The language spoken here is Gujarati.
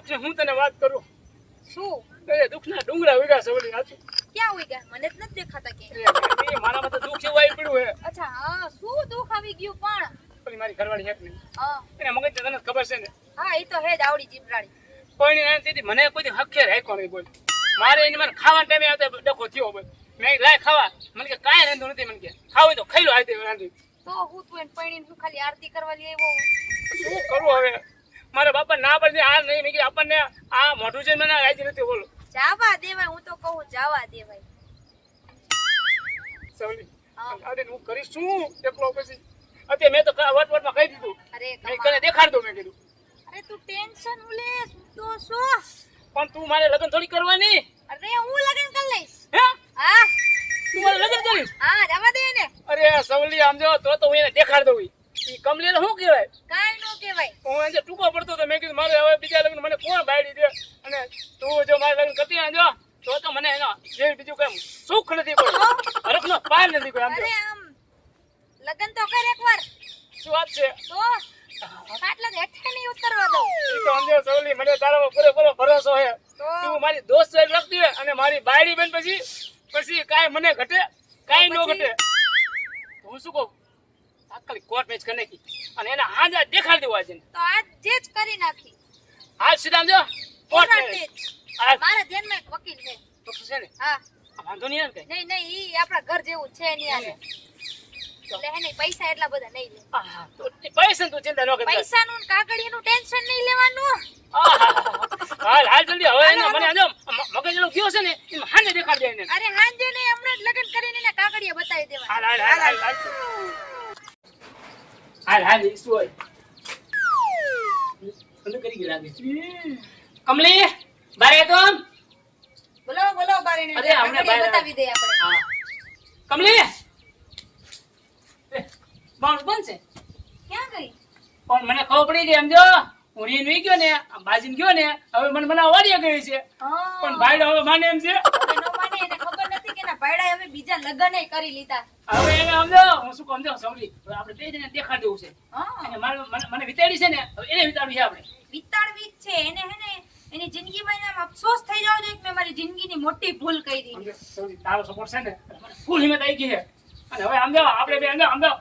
દુઃખની હું તને વાત કરું? શું? એ દુઃખના ડુંગરા ઉગ્યા છે ઓલી સાચું ક્યાં હોય મને જ નથી દેખાતા કે. મારા તો દુઃખ એવું આવી પડ્યું હે. અચ્છા હા શું દુઃખ આવી ગયું પણ? ઓલી મારી ઘરવાળી હેક નહીં હા. એને મગજ તને ખબર છે ને? હા એ તો હે જ આવડી જીભરાળી. કોઈ નહીં દીદી મને કોઈ હખે રાખ્યો નહીં બોલ. મારે એને મને ખાવા ટાઈમે આવતા ડખો થયો બોલ. મેં લાય ખાવા. મને કે કાંઈ રાંધો નથી મને કે ખાવું તો ખાઈ લો આવી રાંધી તો હું તું એને પૈણીને હું ખાલી આરતી કરવા લઈ આવ્યો શું કરું હવે? મારા બાપા ના પડે આ નહીં મેં આપણને આ મોઢું છે મને રાજી નથી બોલો. જાવા દેવાય હું તો કહું જાવા દેવાય. સવલી અરે હું કરીશ શું? એકલો પછી. અત્યારે મેં તો વટ વટમાં કહી દીધું. અરે મેં કને દેખાડ દો મેં કીધું. અરે તું ટેન્શન ઉલે તો સો પણ તું મારે લગ્ન થોડી કરવાની? અરે હું લગન કરી લઈશ. હે? હા. તું મારે લગન કરીશ હા જવા દે ને અરે સવલી આમ જો તો તો હું એને દેખાડ દઉં ઈ. કમલેલ શું કહેવાય? કાઈ હું એને ટૂંકો પડતો તો મેં કીધું મારે હવે બીજા લગ્ન મને કોણ બાયડી દે? અને તું જો મારે લગ્ન કરતી આજો તો તો મને એનો જે બીજું કેમ સુખ નથી કોઈ. હરખનો પાર નથી કોઈ આમ લગન તો કર એકવાર. શું વાત છે? તો આટલા હેઠે નહીં ઉતરવા દો. તો સમજો સવલી મને તારા પર પૂરેપૂરો ભરોસો છે. તો? મારી દોસ્ત સાહેબ લખતી હોય અને મારી બાયડી બેન પછી પછી કાંઈ મને ઘટે કાંઈ ન ઘટે. તો હું શું કહું? તાત્કાલિક કોર્ટ મેચ કરી નાખી અને એને હાજર દેખાડી દેવા છે. તો આજ જે જ કરી નાખી. હાલ સીધા જો. કોર્ટ મેચ મારા ધ્યાનમાં એક વકીલ છે. તો છે ને? હા. વાંધો નહીં આવે નહીં નહીં ઈ આપણા ઘર જેવું છે નહીં આને એટલે હે ને પૈસા એટલા બધા નહીં લે. આહા, તો પૈસાની તું ચિંતા ન પૈસાનું ને ટેન્શન નહીં લેવાનું. હાલ હાલ જલ્દી હવે એને મને આજો મગજ એનો ગયો છે ને એમાં હાને દેખાડી દે એને. અરે હાંજે નહીં હમણાં લગ્ન કરીને કાગળિયા બતાવી દેવા. હાલ હાલ હાલ હાલ. હાલ હાલ ઈસુ હોય. બંધ કરી ગઈ લાગે કમલી બારે તો બોલો બોલો બારે ને અરે, આપણે બાય- બતાવી દે આપણે. હા. કમલી બાવન બંધ છે. ક્યાં ગઈ? પણ મને ખબર પડી ગઈ સમજો. હું રીન વી ગયો ને બાજીને ગયો ને હવે મને મને વાડી ગયું છે. પણ ભાઈ હવે માને એમ છે. લગ્ન કરી લીધા. હવે એને સમજો હું શું સમજો સમજી. હવે આપણે બે જણે દેખાડ દેવું છે. અને મને વિતાડી છે ને એને વિતાડવી છે આપણે. વિતાડવી જ છે. એને હે ને એની જિંદગીમાં એને અફસોસ થઈ જાવ જોઈએ કે મેં મારી જિંદગીની મોટી ભૂલ કરી દીધી. તારો સપોર્ટ છે ને ફૂલ હિંમત આવી ગઈ છે. અને હવે સમજો આપણે બે સમજો સમજો